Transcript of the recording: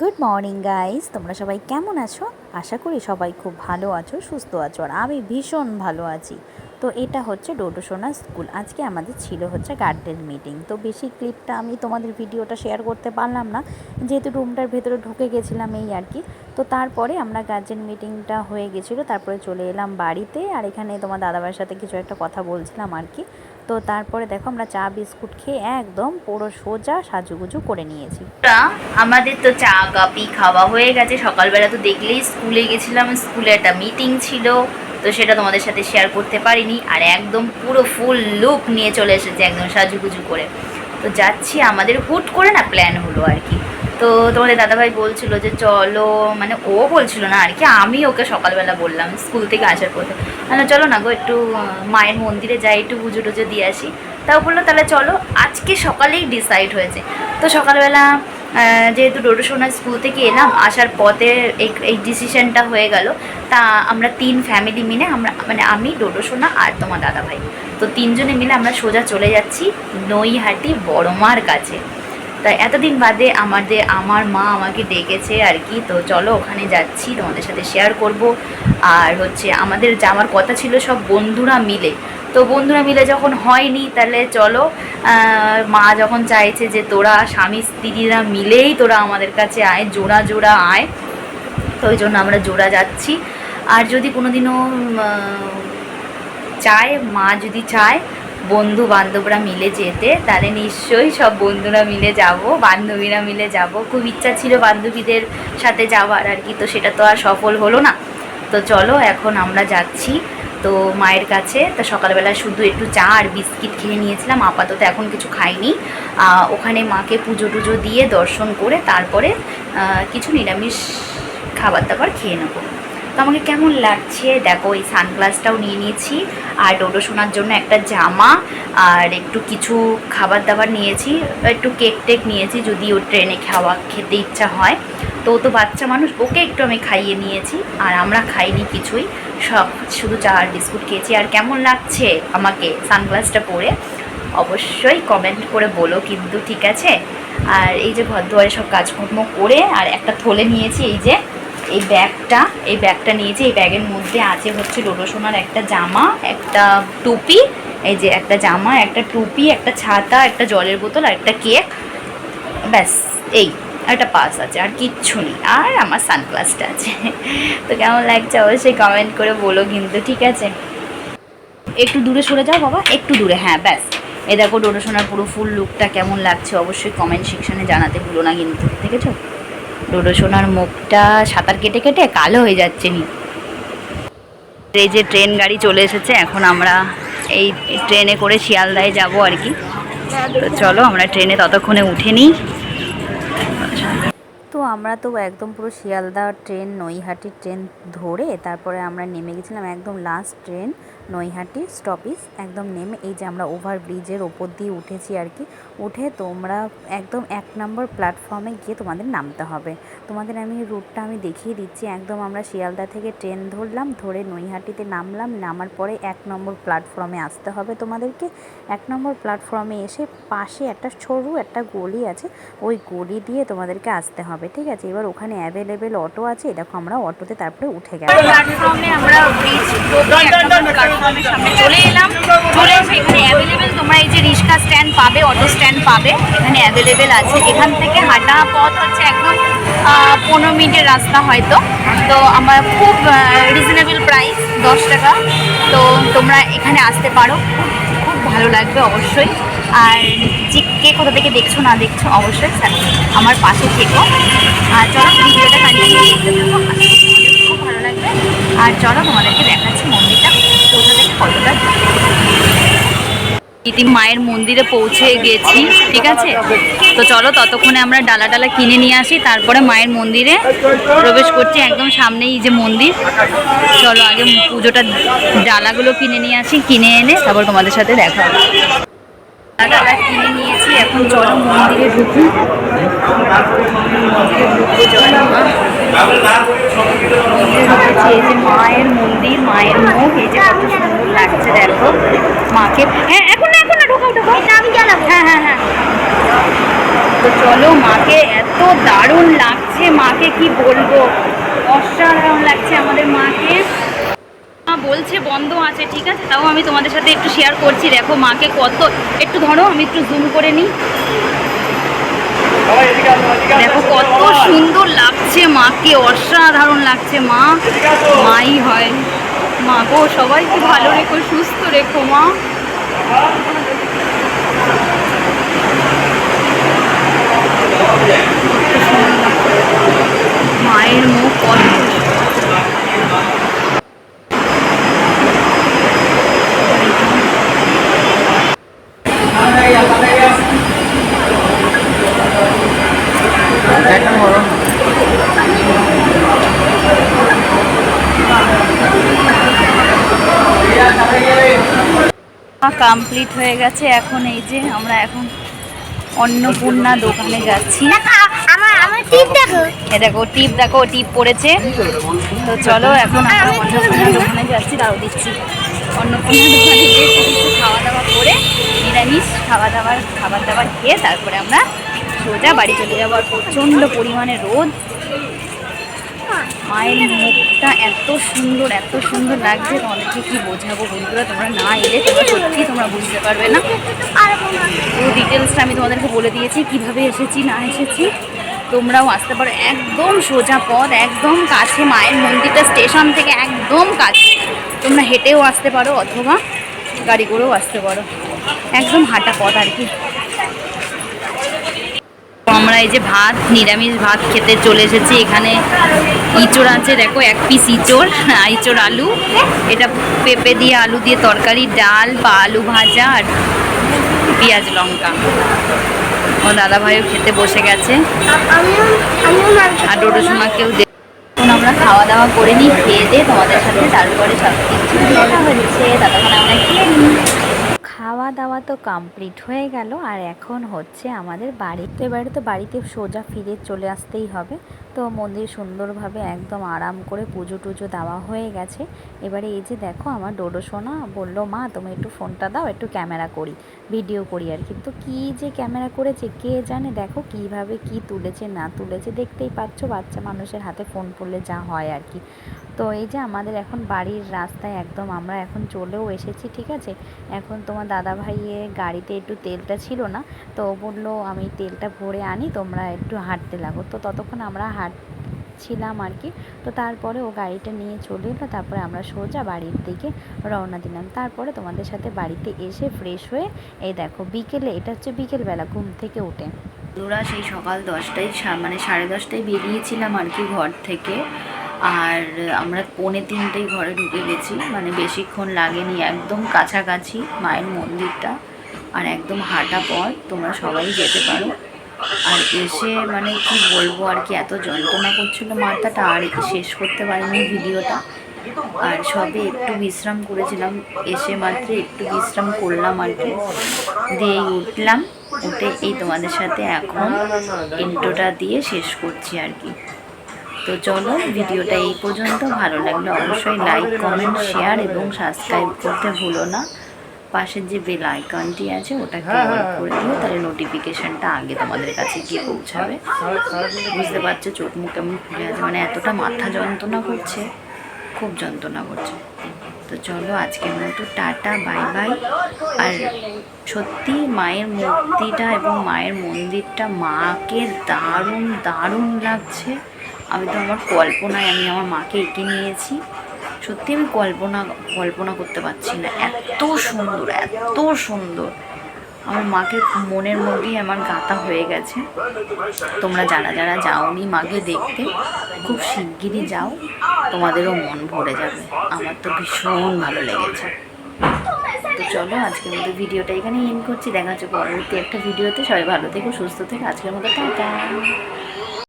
Good morning guys তোমরা সবাই কেমন আছো? আশা করি সবাই খুব ভালো আছো, সুস্থ আছো, আর আমি ভীষণ ভালো আছি। তো এটা হচ্ছে ডোডোসোনা স্কুল। আজকে আমাদের ছিল হচ্ছে গার্ডেন মিটিং। তো বেশি ক্লিপটা আমি তোমাদের ভিডিওটা শেয়ার করতে পারলাম না। যেহেতু রুমটার ভেতরে ঢুকে গেছিলাম এই আর কি। তো তারপরে আমরা গার্জেন মিটিংটা হয়ে গেছিল। তারপরে চলে এলাম বাড়িতে। আর এখানে তোমার দাদাবার সাথে কিছু একটা কথা বলছিলাম আর কি। তো তারপরে দেখো আমরা চা বিস্কুট খেয়ে একদম পুরো সোজা সাজুগুজু করে নিয়েছি। আমাদের তো চা কাপি খাওয়া হয়ে গেছে। সকালবেলা তো দেখলেই স্কুলে গেছিলাম। স্কুলে একটা মিটিং ছিল, তো সেটা তোমাদের সাথে শেয়ার করতে পারিনি। আর একদম পুরো ফুল লুক নিয়ে চলে এসেছে একদম সাজুগুজু করে। তো যাচ্ছি, আমাদের হুট করে না প্ল্যান হলো আর কি। তো তোমাদের দাদাভাই বলছিল যে চলো মানে ও বলছিল না, আর কি আমি ওকে সকালবেলা বললাম, স্কুল থেকে আসার পথে। মানে চলো না গো, একটু মায়ের মন্দিরে যাই, একটু পুজো টুজো দিয়ে আসি। তাও বলল, তাহলে চলো, আজকে সকালেই ডিসাইড হয়েছে। তো সকালবেলা যেহেতু ডোডোসোনা স্কুল থেকে এলাম, আসার পথে এই এই ডিসিশনটা হয়ে গেল। তা আমরা তিন ফ্যামিলি মিলে আমরা মানে আমি ডোডোসোনা আর তোমার দাদাভাই। তো তিনজনে মিলে আমরা সোজা চলে যাচ্ছি নৈহাটি বড়মার কাছে। তা এতদিন বাদে আমাদের, আমার মা আমাকে ডেকেছে আর কি। তো চলো ওখানে যাচ্ছি, তোমাদের সাথে শেয়ার করব। আর হচ্ছে আমাদের যাওয়ার কথা ছিল সব বন্ধুরা মিলে। তো বন্ধুরা মিলে যখন হয়নি, তাহলে চলো মা যখন চাইছে যে তোরা স্বামী স্ত্রীরা মিলেই তোরা আমাদের কাছে আয়, জোড়া জোড়া আয়, তো ওই জন্য আমরা জোড়া যাচ্ছি। আর যদি কোনোদিনও চায়, মা যদি চায় বন্ধু বান্ধবরা মিলে যেতে, তাহলে নিশ্চয়ই সব বন্ধুরা মিলে যাব, বান্ধবীরা মিলে যাব। খুব ইচ্ছা ছিল বান্ধবীদের সাথে যাওয়ার আর কি, তো সেটা তো আর সফল হলো না। তো চলো, এখন আমরা যাচ্ছি তো মায়ের কাছে। তো সকালবেলা শুধু একটু চা আর বিস্কিট খেয়ে নিয়েছিলাম, আপাতত এখন কিছু খাইনি। ওখানে মাকে পুজো টুজো দিয়ে দর্শন করে তারপরে কিছু নিরামিষ খাবার দাবার খেয়ে নেব। তো আমাকে কেমন লাগছে? দেখো, এই সানগ্লাসটাও নিয়ে নিয়েছি। আর ডোডো শোনার জন্য একটা জামা, আর একটু কিছু খাবার দাবার নিয়েছি। একটু কেক টেক নিয়েছি, যদি ও ট্রেনে খাওয়া খেতে ইচ্ছা হয়। তো তো বাচ্চা মানুষ, ওকে একটু আমি খাইয়ে নিয়েছি। আর আমরা খাইনি কিছুই। সব শুধু চা আর বিস্কুট খেয়েছি। আর কেমন লাগছে আমাকে সানগ্লাসটা পরে? অবশ্যই কমেন্ট করে বলো কিন্তু, ঠিক আছে? আর এই যে ঘর দুয়ারে সব কাজকর্ম করে, আর একটা থলে নিয়েছি, এই যে এই ব্যাগটা এই ব্যাগটা নিয়েছি এই ব্যাগের মধ্যে আছে হচ্ছে রোডোসোনার একটা জামা, একটা টুপি, এই যে একটা জামা, একটা টুপি, একটা ছাতা, একটা জলের বোতল আর একটা কেক। ব্যাস, এই একটা পাস আছে, আর কিচ্ছু নেই, আর আমার সানগ্লাসটা আছে। তো কেমন লাগছে অবশ্যই কমেন্ট করে বলো কিন্তু, ঠিক আছে? একটু দূরে সরে যাও বাবা, একটু দূরে হ্যাঁ ব্যাস। এ দেখো ডোডোসোনার পুরো ফুল লুকটা কেমন লাগছে, অবশ্যই কমেন্ট সেকশনে জানাতে ভুলো না কিন্তু, দেখেছ? ডোডোসোনার মুখটা সাঁতার কেটে কেটে কালো হয়ে যাচ্ছে নি। এই যে ট্রেন গাড়ি চলে এসেছে, এখন আমরা এই ট্রেনে করে শিয়ালদায় যাব আর কি। চলো আমরা ট্রেনে ততক্ষণে উঠে নিই। তো আমরা তো একদম পুরো শিয়ালদা ট্রেন, নৈহাটি ট্রেন ধরে তারপরে আমরা নেমে গেছিলাম একদম লাস্ট ট্রেন, নৈহাটি স্টপেজ একদম নেমে এই যে আমরা ওভার ব্রিজের ওপর দিয়ে উঠেছি আর কি, উঠে তোমরা একদম এক নম্বর প্ল্যাটফর্মে গিয়ে তোমাদের নামতে হবে। তোমাদের আমি রুটটা আমি দেখিয়ে দিচ্ছি, একদম আমরা শিয়ালদা থেকে ট্রেন ধরলাম, ধরে নৈহাটিতে নামলাম, নামার পরে এক নম্বর প্ল্যাটফর্মে আসতে হবে তোমাদেরকে। এক নম্বর প্ল্যাটফর্মে এসে পাশে একটা সরু একটা গলি আছে, ওই গলি দিয়ে তোমাদেরকে আসতে হবে। ঠিক আছে? এবার ওখানে অ্যাভেলেবেল অটো আছে দেখো আমরা অটোতে তারপরে উঠে গেলাম। প্ল্যাটফর্মে আমরা ব্রিজ প্ল্যাটফর্মের সামনে চলে এলাম। চলে এসে এখানে অ্যাভেলেবেল তোমরা এই যে রিক্সা স্ট্যান্ড পাবে অটো স্ট্যান্ড পাবে এখানে অ্যাভেলেবেল আছে। এখান থেকে হাঁটা পথ হচ্ছে একদম পনেরো মিনিটের রাস্তা হয়তো। তো আমার খুব রিজনেবল প্রাইস দশ টাকা। তো তোমরা এখানে আসতে পারো। খুব ভালো লাগবে অবশ্যই। আর যে কে কোথা থেকে দেখছ, না দেখছ, অবশ্যই আমার পাশে থেকো। আর চলো, ভিডিওটা কন্টিনিউ করতে থাকো। খুব ভালো লাগবে। আর চলো, তোমাদেরকে দেখাচ্ছি মন্দিরটা। কোথা থেকে কতটা ইতি মায়ের মন্দিরে পৌঁছে গেছি, ঠিক আছে? তো চলো, ততক্ষণে আমরা ডালা ডালা কিনে নিয়ে আসি। তারপরে মায়ের মন্দিরে প্রবেশ করছি একদম সামনেই যে মন্দির। চলো, আগে পুজোটা ডালাগুলো কিনে নিয়ে আসি। কিনে এনে তারপর তোমাদের সাথে দেখা হবে কিনে নিয়েছি এখন চলো মন্দিরে ঢুকি। মন্দিরে ঢুকবো চলো মা মন্দিরে ঢুকেছি এই যে মায়ের মন্দির মায়ের মুখ এই যে কত সুন্দর লাগছে দেখো। মাকে হ্যাঁ এখন না এখন না ঢোকাও ঢোকাও। আমি গেলাম। হ্যাঁ হ্যাঁ হ্যাঁ। তো চলো মাকে এত দারুণ লাগছে মাকে কি বলব? অসাধারণ লাগছে আমাদের মাকে মা বলছে বন্ধ আছে ঠিক আছে? তাও আমি তোমাদের সাথে একটু শেয়ার করছি। দেখো মাকে কত একটু ধরো আমি একটু জুম করে নিই। দেখো কত সুন্দর লাগছে মাকে অসাধারণ লাগছে মা। মাই হয়। মা গো সবাইকে ভালো রেখো সুস্থ রেখো মা। মায়ের মুখ কত কমপ্লিট হয়ে গেছে। এখন এই যে আমরা এখন অন্নপূর্ণা দোকানে যাচ্ছি। দেখো এ দেখো টিপ দেখো টিপ পড়েছে। তো চলো এখন আমরা অন্নপূর্ণা দোকানে যাচ্ছি তাও দিচ্ছি। অন্নপূর্ণা দোকানে গিয়ে কিছু খাওয়া দাওয়া করে নিরামিষ খাওয়া দাওয়ার খাবার দাবার খেয়ে তারপরে আমরা সোজা বাড়ি চলে যাব। আর প্রচণ্ড পরিমাণে রোদ। মায়ের মুখটা এত সুন্দর এত সুন্দর লাগছে তোমাদেরকে কি বোঝাবো বন্ধুরা? তোমরা না এলে তোমরা সত্যি তোমরা বুঝতে পারবে না। পুরো ডিটেলসটা আমি তোমাদেরকে বলে দিয়েছি, কীভাবে এসেছি, না এসেছি। তোমরাও আসতে পারো, একদম সোজা পথ, একদম কাছে, মায়ের মন্দিরটা স্টেশন থেকে একদম কাছে। তোমরা হেঁটেও আসতে পারো অথবা গাড়ি করেও আসতে পারো। একদম হাঁটা পথ আর কি। আমরা এই যে ভাত, নিরামিষ ভাত খেতে চলে এসেছি। এখানে ইঁচড় আছে, দেখো, এক পিস ইঁচড় ইঁচড় আলু। এটা পেঁপে দিয়ে আলু দিয়ে তরকারি, ডাল বা আলু ভাজা আর পেঁয়াজ লঙ্কা। ও দাদা ভাইও খেতে বসে গেছে। আর ডোডো সোনাকেও এখন আমরা খাওয়া দাওয়া করে নিই, খেয়ে দিয়ে তোমাদের সাথে তারপরে সব কিছু হচ্ছে ততক্ষণ আমরা খাওয়া তো কমপ্লিট হয়ে গেল আর এখন হচ্ছে আমাদের বাড়ি। তো এবারে তো বাড়িতে সোজা ফিরে চলে আসতেই হবে। তো মন্দির সুন্দরভাবে একদম আরাম করে পুজো টুজো দেওয়া হয়ে গেছে। এবারে এই যে দেখো আমার ডোডো সোনা বলল, মা, তুমি একটু ফোনটা দাও, একটু ক্যামেরা করি, ভিডিও করি আর কি। তো কী যে ক্যামেরা করেছে, কে জানে দেখো কীভাবে কি তুলেছে, না তুলেছে দেখতেই পাচ্ছ, বাচ্চা মানুষের হাতে ফোন পড়লে যা হয় আর কি। তো এই যে আমাদের এখন বাড়ির রাস্তায় একদম আমরা এখন চলেও এসেছি, ঠিক আছে? এখন তোমার দাদা ভাইয়ের গাড়িতে একটু তেলটা ছিল না, তো বলল, আমি তেলটা ভরে আনি, তোমরা একটু হাঁটতে লাগো। তো ততক্ষণ আমরা হাঁটছিলাম আর কি। তো তারপরে ও গাড়িটা নিয়ে চলে এলো, তারপরে আমরা সোজা বাড়ির দিকে রওনা দিলাম। তারপরে তোমাদের সাথে বাড়িতে এসে ফ্রেশ হয়ে এই দেখো বিকেলে, এটা হচ্ছে বিকেলবেলা ঘুম থেকে উঠে। বন্ধুরা, সেই সকাল দশটায় মানে সাড়ে দশটায় বেরিয়েছিলাম আর কি ঘর থেকে। আর আমরা পৌনে তিনটেই ঘরে ঢুকে গেছি। মানে বেশিক্ষণ লাগেনি, একদম কাছাকাছি মায়ের মন্দিরটা। আর একদম হাঁটা পথ, তোমরা সবাই যেতে পারো। আর এসে মানে কি বলব আর কি, এত যন্ত্রণা করছিল মাথাটা আর শেষ করতে পারিনি ভিডিওটা। আর সবে একটু বিশ্রাম করেছিলাম, এসে মাত্র একটু বিশ্রাম করলাম আর কি। দিয়ে উঠলাম, উঠে এই তোমাদের সাথে এখন ইন্ট্রোটা দিয়ে শেষ করছি আর কি। তো চলো ভিডিওটা এই পর্যন্ত, ভালো লাগলে অবশ্যই লাইক কমেন্ট শেয়ার এবং সাবস্ক্রাইব করতে ভুলো না। পাশের যে বেল আইকনটি আছে ওটাকে অন করে দিও তাহলে নোটিফিকেশনটা আগে তোমাদের কাছে গিয়ে পৌঁছাবে। বুঝতে পারছ চোখ মুখ কেমন ফুলে আছে? মানে এতটা মাথা যন্ত্রণা করছে খুব যন্ত্রণা করছে। তো চলো আজকের মতো টাটা বাই বাই। আর সত্যি মায়ের মূর্তিটা এবং মায়ের মন্দিরটা মাকে দারুণ দারুণ লাগছে। আমি তো আমার কল্পনায় আমি আমার মাকে এঁকে নিয়েছি। সত্যি আমি কল্পনা কল্পনা করতে পারছি না। এত সুন্দর এত সুন্দর। আমার মাকে মনের মধ্যেই আমার গাতা হয়ে গেছে। তোমরা যারা যারা যাওনি মাকে দেখতে, খুব শিগগিরই যাও। তোমাদেরও মন ভরে যাবে। আমার তো ভীষণ ভালো লেগেছে। তো চলো, আজকের মতো ভিডিওটা এখানে এন্ড করছি। দেখা হচ্ছে পরবর্তী একটা ভিডিওতে। সবাই ভালো থেকো, সুস্থ থেকো। আজকের মতো টাটা।